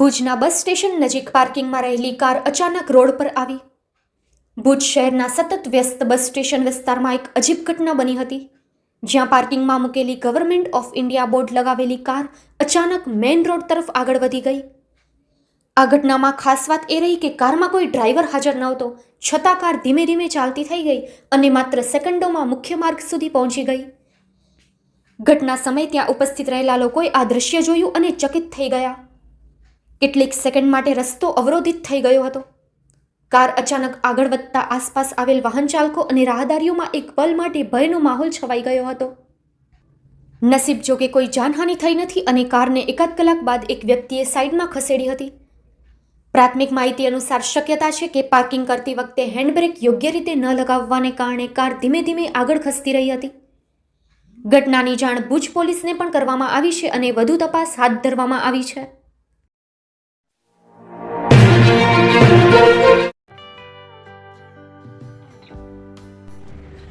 ભુજના bus station નજીક પાર્કિંગમાં રહેલી કાર અચાનક રોડ પર આવી. ભુજ શહેરના સતત વ્યસ્ત બસ સ્ટેશન વિસ્તારમાં એક અજીબ ઘટના બની હતી. જ્યાં પાર્કિંગમાં મૂકેલી ગવર્મેન્ટ ઓફ ઇન્ડિયા બોર્ડ લગાવેલી કાર અચાનક મેઇન રોડ તરફ આગળ વધી ગઈ. આ ઘટનામાં ખાસ વાત એ રહી કે કારમાં કોઈ ડ્રાઈવર હાજર નહોતો, છતાં કાર ધીમે ધીમે ચાલતી થઈ ગઈ અને માત્ર સેકન્ડોમાં મુખ્ય માર્ગ સુધી પહોંચી ગઈ. ઘટના સમયે ત્યાં ઉપસ્થિત રહેલા લોકોએ આ દ્રશ્ય જોયું અને ચકિત થઈ ગયા. કેટલીક સેકન્ડ માટે રસ્તો અવરોધિત થઈ ગયો હતો. કાર અચાનક આગળ વધતા આસપાસ આવેલ વાહન ચાલકો અને રાહદારીઓમાં એક પલ માટે ભયનો માહોલ છવાઈ ગયો હતો. નસીબ જો કે કોઈ જાનહાનિ થઈ નથી અને કારને એકાદ કલાક બાદ એક વ્યક્તિએ સાઈડમાં ખસેડી હતી. પ્રાથમિક માહિતી અનુસાર શક્યતા છે કે પાર્કિંગ કરતી વખતે હેન્ડબ્રેક યોગ્ય રીતે ન લગાવવાને કારણે કાર ધીમે ધીમે આગળ ખસતી રહી હતી. ઘટનાની જાણ ભુજ પોલીસને પણ કરવામાં આવી છે અને વધુ તપાસ હાથ ધરવામાં આવી છે.